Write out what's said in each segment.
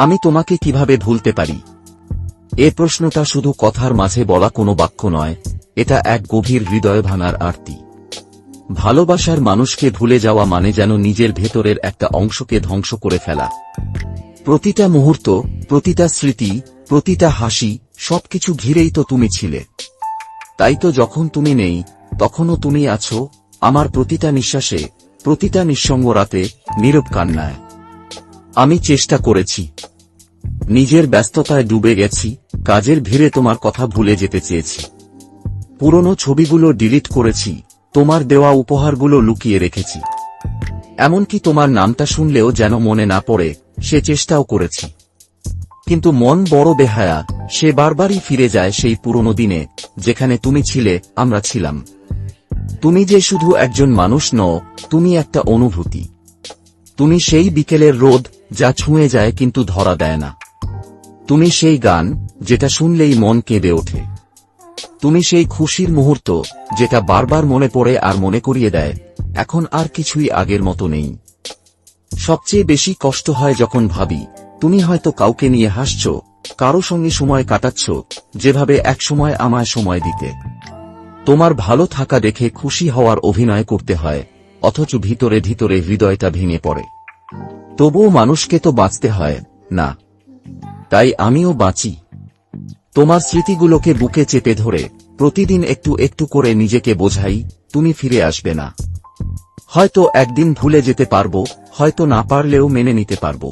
আমি তোমাকে কীভাবে ভুলতে পারি? এ প্রশ্নটা শুধু কথার মাঝে বলা কোনো বাক্য নয়, এটা এক গভীর হৃদয় ভাঙার আরতি। ভালোবাসার মানুষকে ভুলে যাওয়া মানে যেন নিজের ভেতরের একটা অংশকে ধ্বংস করে ফেলা। প্রতিটা মুহূর্ত, প্রতিটা স্মৃতি, প্রতিটা হাসি, সবকিছু ঘিরেই তো তুমি ছিলে। তাই তো যখন তুমি নেই, তখনও তুমি আছো, আমার প্রতিটা নিঃশ্বাসে, প্রতিটা নিঃসঙ্গ রাতে, নীরব কান্নায়। আমি চেষ্টা করেছি। নিজের ব্যস্ততায় ডুবে গেছি, কাজের ভিড়ে তোমার কথা ভুলে যেতে চেয়েছি। পুরনো ছবিগুলো ডিলিট করেছি, তোমার দেওয়া উপহারগুলো লুকিয়ে রেখেছি। এমনকি তোমার নামটা শুনলেও যেন মনে না পড়ে, সে চেষ্টাও করেছি। কিন্তু মন বড় বেহায়া, সে বারবারই ফিরে যায় সেই পুরনো দিনে, যেখানে তুমি ছিলে, আমরা ছিলাম। তুমি যে শুধু একজন মানুষ নও, তুমি একটা অনুভূতি। তুমি সেই বিকেলের রোদ যা ছুঁয়ে যায় কিন্তু ধরা দেয় না। তুমি সেই গান যেটা শুনলেই মন কেঁদে ওঠে। তুমি সেই খুশির মুহূর্ত যেটা বারবার মনে পড়ে আর মনে করিয়ে দেয়, এখন আর কিছুই আগের মতো নেই। সবচেয়ে বেশি কষ্ট হয় যখন ভাবি, তুমি হয়তো কাউকে নিয়ে হাসছ, কারও সঙ্গে সময় কাটাচ্ছ, যেভাবে একসময় আমায় সময় দিতে। তোমার ভালো থাকা দেখে খুশি হওয়ার অভিনয় করতে হয়, অথচ ভিতরে ভিতরে হৃদয়টা ভেঙে পড়ে। তবুও মানুষকে তো বাঁচতে হয়, না। তাই আমিও বাঁচি। তোমার স্মৃতিগুলোকে বুকে চেপে ধরে প্রতিদিন একটু একটু করে নিজেকে বোঝাই, তুমি ফিরে আসবে না। হয়তো একদিন ভুলে যেতে পারব, হয়তো না পারলেও মেনে নিতে পারব।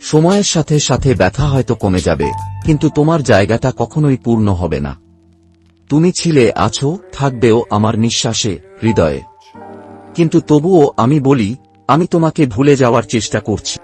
সময়ের সাথে সাথে ব্যথা হয়তো কমে যাবে, কিন্তু তোমার জায়গাটা কখনোই পূর্ণ হবে না। তুমি ছিলে, আছো, থাকবেও আমার নিঃশ্বাসে, হৃদয়ে। কিন্তু তবুও আমি বলি, আমি তোমাকে ভুলে যাওয়ার চেষ্টা করছি।